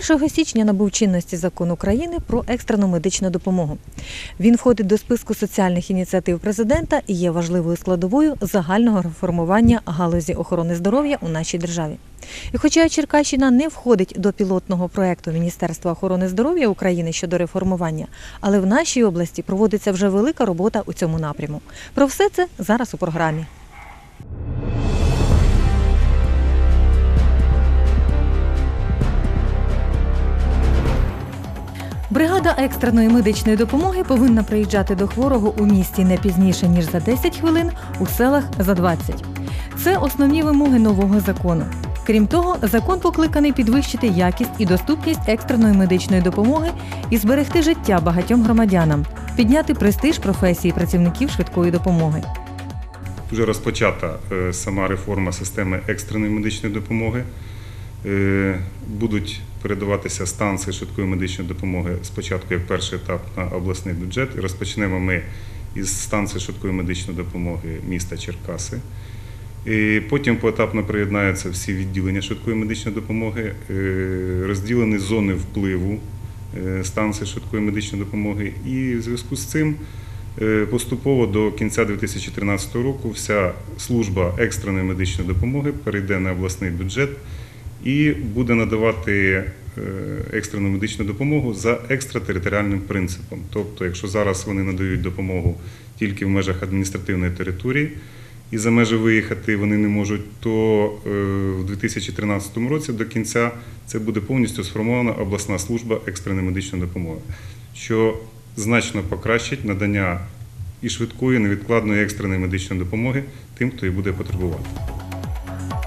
З 1 січня набув чинності закон України про екстрену медичну допомогу. Він входить до списку соціальних ініціатив президента і є важливою складовою загального реформування галузі охорони здоров'я у нашій державі. І хоча Черкащина не входить до пілотного проекту Міністерства охорони здоров'я України щодо реформування, але в нашій області проводиться вже велика робота у цьому напряму. Про все це зараз у програмі. Бригада екстреної медичної допомоги повинна приїжджати до хворого у місті не пізніше ніж за 10 хвилин, у селах за 20. Це основні вимоги нового закону. Крім того, закон покликаний підвищити якість і доступність екстреної медичної допомоги і зберегти життя багатьом громадянам, підняти престиж професії працівників швидкої допомоги. Вже розпочата е, сама реформа системи екстреної медичної допомоги. Е, Будуть передаватися станції швидкої медичної допомоги спочатку як перший етап на обласний бюджет. І розпочнемо ми із станції швидкої медичної допомоги міста Черкаси. І потім поетапно приєднаються всі відділення швидкої медичної допомоги, е, розділені зони впливу е, станції швидкої медичної допомоги. І в зв'язку з цим е, поступово до кінця 2013 року вся служба екстреної медичної допомоги перейде на обласний бюджет і буде надавати е, екстрену медичну допомогу за екстратериторіальним принципом. Тобто, якщо зараз вони надають допомогу тільки в межах адміністративної території, і за межі виїхати вони не можуть, то е, в 2013 році до кінця це буде повністю сформована обласна служба екстреної медичної допомоги, що значно покращить надання і швидкої, невідкладної екстреної медичної допомоги тим, хто її буде потребувати.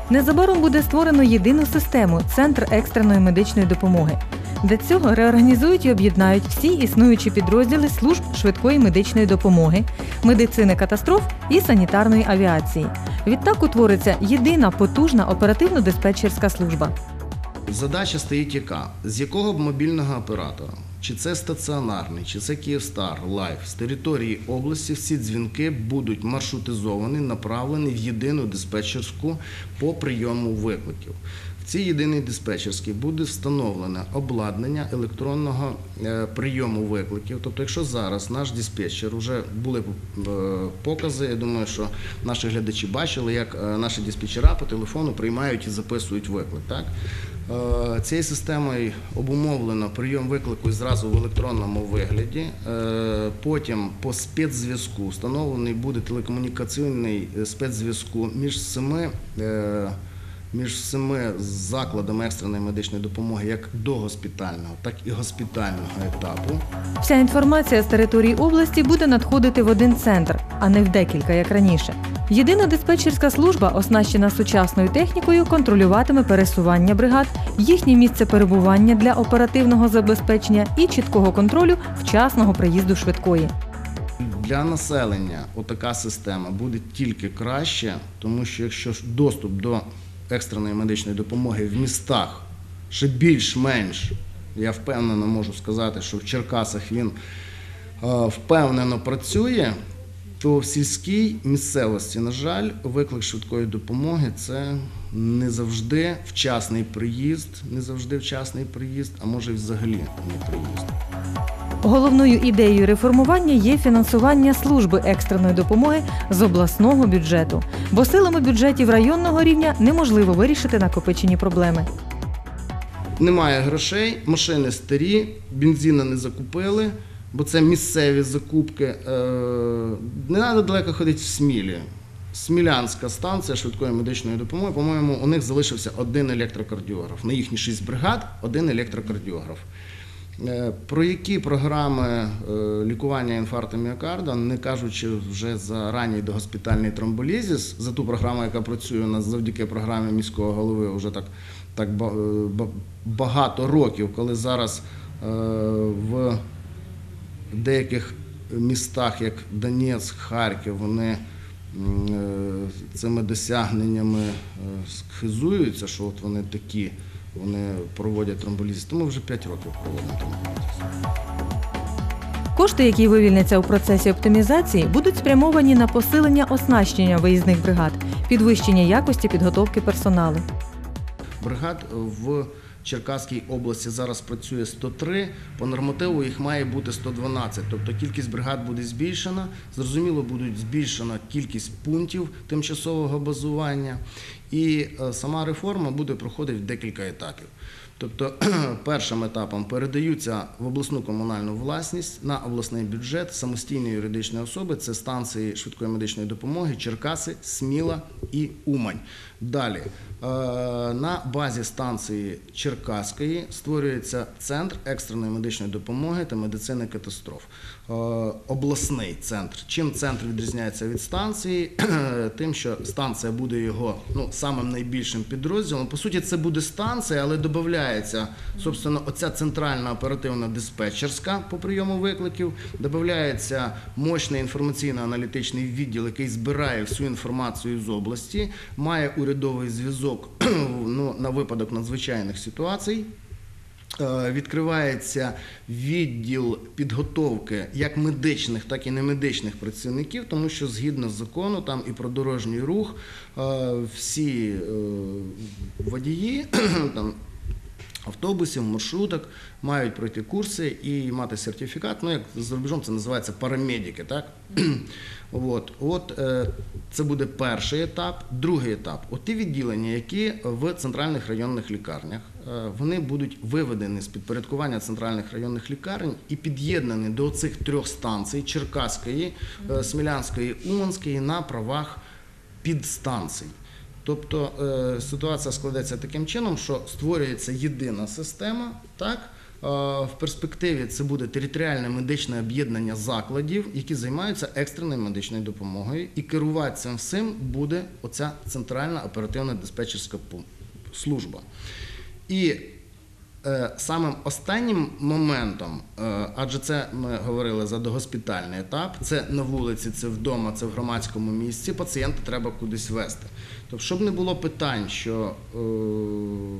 Незабаром буде створено єдину систему Центр екстреної медичної допомоги. Для цього реорганізують і об'єднають всі існуючі підрозділи служб швидкої медичної допомоги, медицини катастроф і санітарної авіації. Відтак утвориться єдина потужна оперативно-диспетчерська служба. Задача стоїть яка? З якого б мобільного оператора, чи це стаціонарний, чи це Київстар, Лайф, з території області всі дзвінки будуть маршрутизовані, направлені в єдину диспетчерську по прийому викликів. В цій єдиній диспетчерській буде встановлене обладнання електронного е, прийому викликів. Тобто, якщо зараз наш диспетчер вже були е, покази, я думаю, що наші глядачі бачили, як е, наші диспетчера по телефону приймають і записують виклик. Так? Е, Цією системою обумовлено прийом виклику зразу в електронному вигляді. Е, Потім по спецзв'язку встановлений буде телекомунікаційний е, спецзв'язку між семи. Між семи закладами екстреної медичної допомоги як догоспітального, так і госпітального етапу. Вся інформація з території області буде надходити в один центр, а не в декілька, як раніше. Єдина диспетчерська служба, оснащена сучасною технікою, контролюватиме пересування бригад, їхнє місце перебування для оперативного забезпечення і чіткого контролю вчасного приїзду швидкої. Для населення отака система буде тільки краще, тому що якщо доступ до екстреної медичної допомоги в містах. Ще більш-менш, я впевнено можу сказати, що в Черкасах він е, впевнено працює, то в сільській місцевості, на жаль, виклик швидкої допомоги це не завжди вчасний приїзд, не завжди вчасний приїзд, а може взагалі не приїзд. Головною ідеєю реформування є фінансування служби екстреної допомоги з обласного бюджету, бо силами бюджетів районного рівня неможливо вирішити накопичені проблеми. Немає грошей, машини старі, бензина не закупили, бо це місцеві закупки. Е, Не треба далеко ходити в Смілі. Смілянська станція швидкої медичної допомоги, по-моєму, у них залишився один електрокардіограф. На їхні шість бригад один електрокардіограф. Е, Про які програми е, лікування інфаркту міокарда, не кажучи вже за ранній догоспітальний тромболізис, за ту програму, яка працює у нас завдяки програмі міського голови, вже так, так ба- ба- багато років, коли зараз е, в деяких містах, як Донецьк, Харків, вони е, цими досягненнями е, схизуються, що от вони такі, вони проводять тромболізис. Тому вже 5 років проводимо тромболізис. Кошти, які вивільняться у процесі оптимізації, будуть спрямовані на посилення оснащення виїзних бригад, підвищення якості підготовки персоналу. Бригад в Черкаській області зараз працює 103, по нормативу їх має бути 112. Тобто кількість бригад буде збільшена. Зрозуміло, буде збільшена кількість пунктів тимчасового базування. І е, сама реформа буде проходити в декілька етапів. Тобто, першим етапом передаються в обласну комунальну власність на обласний бюджет самостійної юридичної особи. Це станції швидкої медичної допомоги Черкаси, Сміла і Умань. Далі е, на базі станції Черкаської створюється центр екстреної медичної допомоги та медицини катастроф. Е, Обласний центр. Чим центр відрізняється від станції? Тим, що станція буде його ну, самим найбільшим підрозділом. По суті, це буде станція, але додається, собственно, оця центральна оперативна диспетчерська по прийому викликів, додається мощний інформаційно-аналітичний відділ, який збирає всю інформацію з області, має урядовий зв'язок ну, на випадок надзвичайних ситуацій. Е, Відкривається відділ підготовки як медичних, так і немедичних працівників, тому що згідно з закону, там і про дорожній рух, е, всі е, водії там, автобусів, маршруток мають пройти курси і мати сертифікат. Ну, як за рубежом це називається парамедики, так? От, от це буде перший етап. Другий етап. От ті відділення, які в центральних районних лікарнях, вони будуть виведені з підпорядкування центральних районних лікарень і під'єднані до цих трьох станцій Черкаської, е, Смілянської, Уманської на правах підстанцій. Тобто е, ситуація складеться таким чином, що створюється єдина система, так? Е, В перспективі це буде територіальне медичне об'єднання закладів, які займаються екстреною медичною допомогою, і керувати цим всім буде оця центральна оперативна диспетчерська служба. І Е, Самим останнім моментом, е, адже це ми говорили за догоспітальний етап, це на вулиці, це вдома, це в громадському місці, пацієнта треба кудись вести. Тобто, щоб не було питань, що е,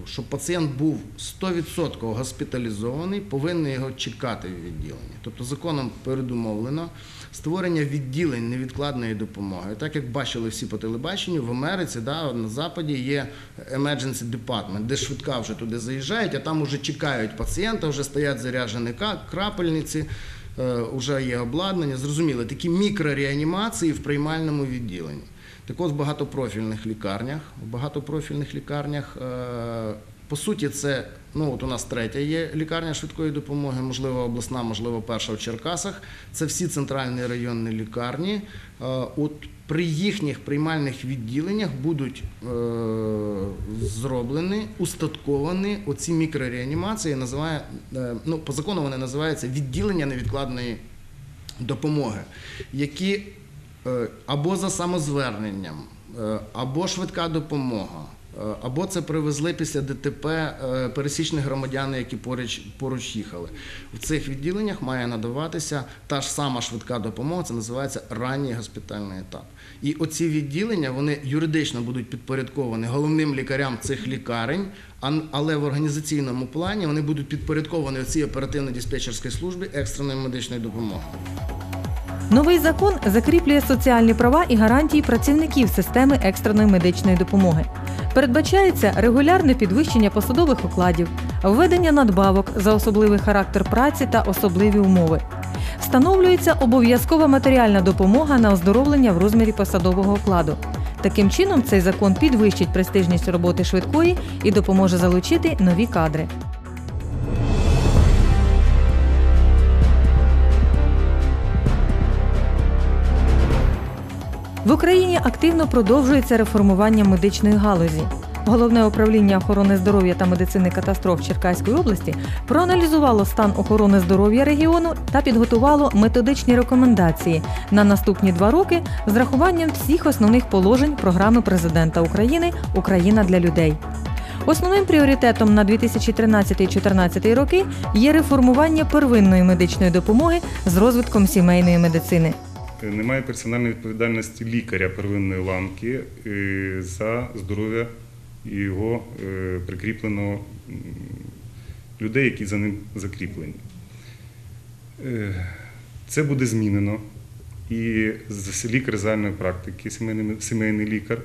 щоб пацієнт був 100% госпіталізований, повинні його чекати в відділенні. Тобто законом передумовлено створення відділень невідкладної допомоги. Так як бачили всі по телебаченню, в Америці, да, на Западі є emergency department, де швидка вже туди заїжджають, а там вже чекають пацієнта, вже стоять заряджені крапельниці, е, вже є обладнання. Зрозуміло, такі мікрореанімації в приймальному відділенні. Так от в багатопрофільних лікарнях, в багатопрофільних лікарнях, е, по суті, це ну от у нас третя є лікарня швидкої допомоги, можливо, обласна, можливо, перша в Черкасах. Це всі центральні районні лікарні. Е, От при їхніх приймальних відділеннях будуть е, зроблені, устатковані оці мікрореанімації. Називає, ну, по закону вони називаються відділення невідкладної допомоги, які або за самозверненням, е, або швидка допомога, е, або це привезли після ДТП е, пересічні громадяни, які поруч, поруч їхали. В цих відділеннях має надаватися та ж сама швидка допомога, це називається ранній госпітальний етап. І оці відділення вони юридично будуть підпорядковані головним лікарям цих лікарень, але в організаційному плані вони будуть підпорядковані цій оперативно-диспетчерській службі екстреної медичної допомоги. Новий закон закріплює соціальні права і гарантії працівників системи екстреної медичної допомоги. Передбачається регулярне підвищення посадових окладів, введення надбавок за особливий характер праці та особливі умови. Встановлюється обов'язкова матеріальна допомога на оздоровлення в розмірі посадового окладу. Таким чином, цей закон підвищить престижність роботи швидкої і допоможе залучити нові кадри. В Україні активно продовжується реформування медичної галузі. Головне управління охорони здоров'я та медицини катастроф Черкаської області проаналізувало стан охорони здоров'я регіону та підготувало методичні рекомендації на наступні два роки з рахуванням всіх основних положень програми президента України Україна для людей. Основним пріоритетом на 2013-2014 роки є реформування первинної медичної допомоги з розвитком сімейної медицини. Немає персональної відповідальності лікаря первинної ланки е, за здоров'я його е, прикріпленого людей, які за ним закріплені. Е, Це буде змінено. І лікар загальної практики, сімейний, лікар,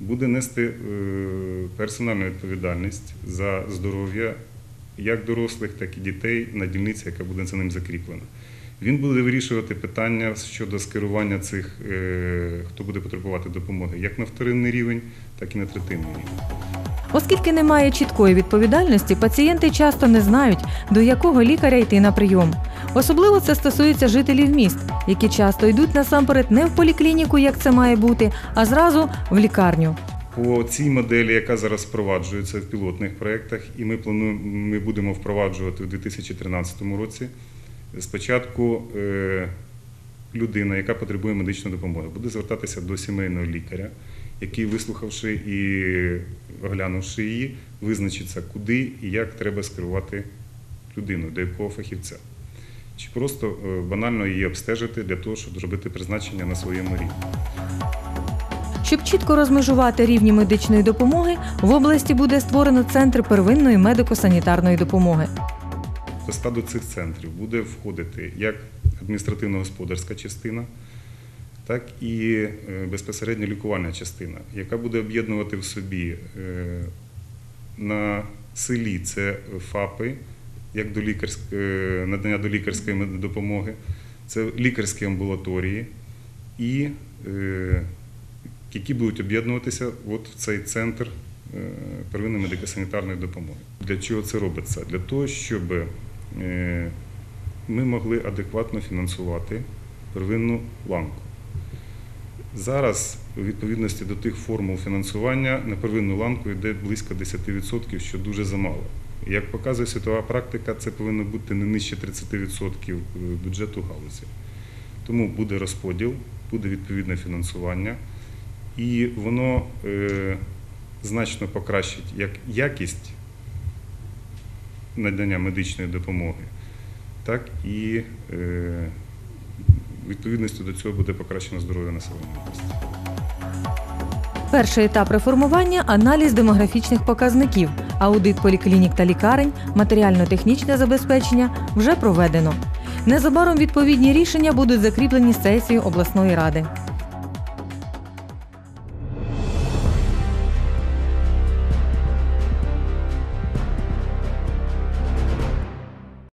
буде нести е, персональну відповідальність за здоров'я як дорослих, так і дітей на дільниці, яка буде за ним закріплена. Він буде вирішувати питання щодо скерування цих, е, хто буде потребувати допомоги, як на вторинний рівень, так і на третинний рівень. Оскільки немає чіткої відповідальності, пацієнти часто не знають, до якого лікаря йти на прийом. Особливо це стосується жителів міст, які часто йдуть насамперед не в поліклініку, як це має бути, а зразу в лікарню. По цій моделі, яка зараз впроваджується в пілотних проєктах, і ми плануємо, ми будемо впроваджувати у 2013 році. Спочатку е, людина, яка потребує медичної допомоги, буде звертатися до сімейного лікаря, який, вислухавши і оглянувши її, визначиться, куди і як треба скерувати людину, до якого фахівця. Чи просто е, банально її обстежити для того, щоб зробити призначення на своєму рівні. Щоб чітко розмежувати рівні медичної допомоги, в області буде створено центр первинної медико-санітарної допомоги. До цих центрів буде входити як адміністративно-господарська частина, так і е, безпосередньо лікувальна частина, яка буде об'єднувати в собі е, на селі це ФАПи, як до е, надання до лікарської допомоги, це лікарські амбулаторії, і які будуть об'єднуватися от в цей центр первинної медико-санітарної допомоги. Для чого це робиться? Для того, щоб ми могли адекватно фінансувати первинну ланку. Зараз, у відповідності до тих формул фінансування, на первинну ланку йде близько 10%, що дуже замало. Як показує світова практика, це повинно бути не нижче 30% бюджету галузі. Тому буде розподіл, буде відповідне фінансування, і воно е, значно покращить як якість надання медичної допомоги, так і е, відповідністю до цього буде покращено здоров'я населення. Перший етап реформування аналіз демографічних показників, аудит поліклінік та лікарень, матеріально-технічне забезпечення вже проведено. Незабаром відповідні рішення будуть закріплені сесією обласної ради.